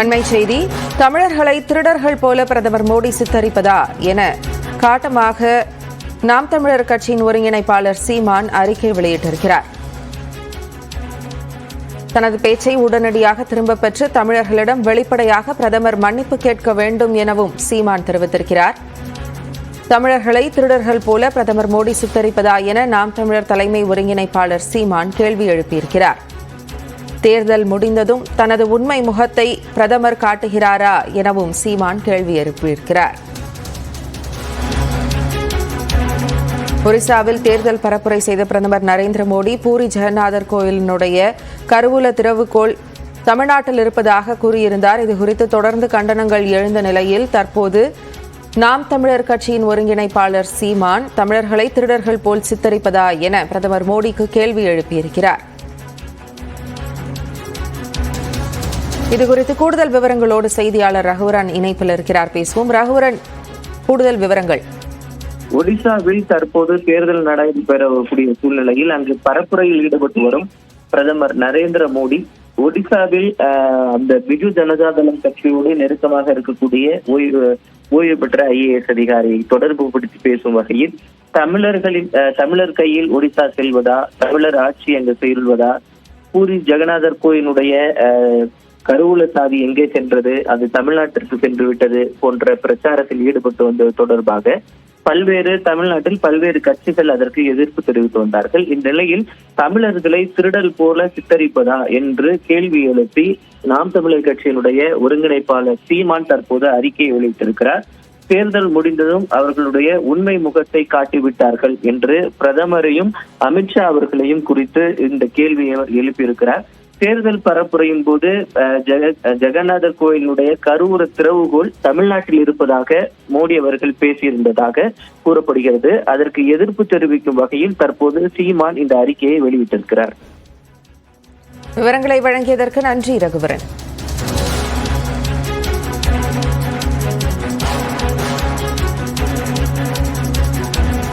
அண்மை செய்தி தமிழர்களை திருடர்கள் போல பிரதமர் மோடி சித்தரிப்பதா என. காட்டமாக நாம் தமிழர் கட்சியின் ஒருங்கிணைப்பாளர் சீமான் அறிக்கை வெளியிட்டிருக்கிறார். தனது பேச்சை உடனடியாக திரும்பப் பெற்று தமிழர்களிடம் வெளிப்படையாக பிரதமர் மன்னிப்பு கேட்க வேண்டும் எனவும் சீமான் தெரிவித்திருக்கிறார். தமிழர்களை திருடர்கள் போல பிரதமர் மோடி சித்தரிப்பதா என நாம் தமிழர் தலைமை ஒருங்கிணைப்பாளர் சீமான் கேள்வி எழுப்பியிருக்கிறார். தேர்தல் முடிந்ததும் தனது உண்மை முகத்தை பிரதமர் காட்டுகிறாரா எனவும் சீமான் கேள்வி எழுப்பியிருக்கிறார். ஒரிசாவில் தேர்தல் பரப்புரை செய்த பிரதமர் நரேந்திர மோடி பூரி ஜெகநாதர் கோயிலினுடைய கருவூல திறவுகோள் தமிழ்நாட்டில் இருப்பதாக கூறியிருந்தார். இதுகுறித்து தொடர்ந்து கண்டனங்கள் எழுந்த நிலையில் தற்போது நாம் தமிழர் கட்சியின் ஒருங்கிணைப்பாளர் சீமான் தமிழர்களை திருடர்கள் போல் சித்தரிப்பதா என பிரதமர் மோடிக்கு கேள்வி எழுப்பியிருக்கிறார். இது குறித்து கூடுதல் விவரங்களோடு செய்தியாளர் ரகுவரன் இணைப்பில் இருக்கிறார். பேசுவோம். ரகுவரன் கூடுதல் விவரங்கள். ஒடிசாவில் தற்போது தேர்தல் நடைபெறக்கூடிய சூழ்நிலையில் அங்கு பரப்புரையில் ஈடுபட்டு வரும் பிரதமர் நரேந்திர மோடி ஒடிசாவில் ஆஹ், அந்த பிஜு ஜனதா தளம் கட்சியோடு நெருக்கமாக இருக்கக்கூடிய ஓய்வு ஓய்வு பெற்ற ஐஏஎஸ் அதிகாரியை தொடர்பு படுத்தி பேசும் வகையில் தமிழர்களின் தமிழர் கையில் ஒடிசா செல்வதா? தமிழர் ஆட்சி அங்கு செல்வதா பூரி ஜெகநாதர் கோயிலுடைய கருவூல சாவி எங்கே சென்றது அது தமிழ்நாட்டிற்கு சென்று விட்டது போன்ற பிரச்சாரத்தில் ஈடுபட்டு வந்தது தொடர்பாக பல்வேறு தமிழ்நாட்டில் பல்வேறு கட்சிகள் அதற்கு எதிர்ப்பு தெரிவித்து வந்தார்கள். இந்நிலையில் தமிழர்களை திருடல் போல சித்தரிப்பதா என்று கேள்வி எழுப்பி நாம் தமிழர் கட்சியினுடைய ஒருங்கிணைப்பாளர் சீமான் தற்போது அறிக்கையை வெளியிட்டிருக்கிறார். தேர்தல் முடிந்ததும் அவர்களுடைய உண்மை முகத்தை காட்டிவிட்டார்கள் என்று பிரதமரையும் அமித்ஷா அவர்களையும் குறித்து இந்த கேள்வியை அவர் எழுப்பியிருக்கிறார். தேர்தல் பரப்புரையின் போது ஜெக- ஜெகநாதர் கோயிலுடைய கருவூர திறவுகோல் தமிழ்நாட்டில் இருப்பதாக மோடி அவர்கள் பேசியிருந்ததாக கூறப்படுகிறது. அதற்கு எதிர்ப்பு தெரிவிக்கும் வகையில் தற்போது சீமான் இந்த அறிக்கையை வெளியிட்டிருக்கிறார். விவரங்களை வழங்கியதற்கு நன்றி ரகுவரன்.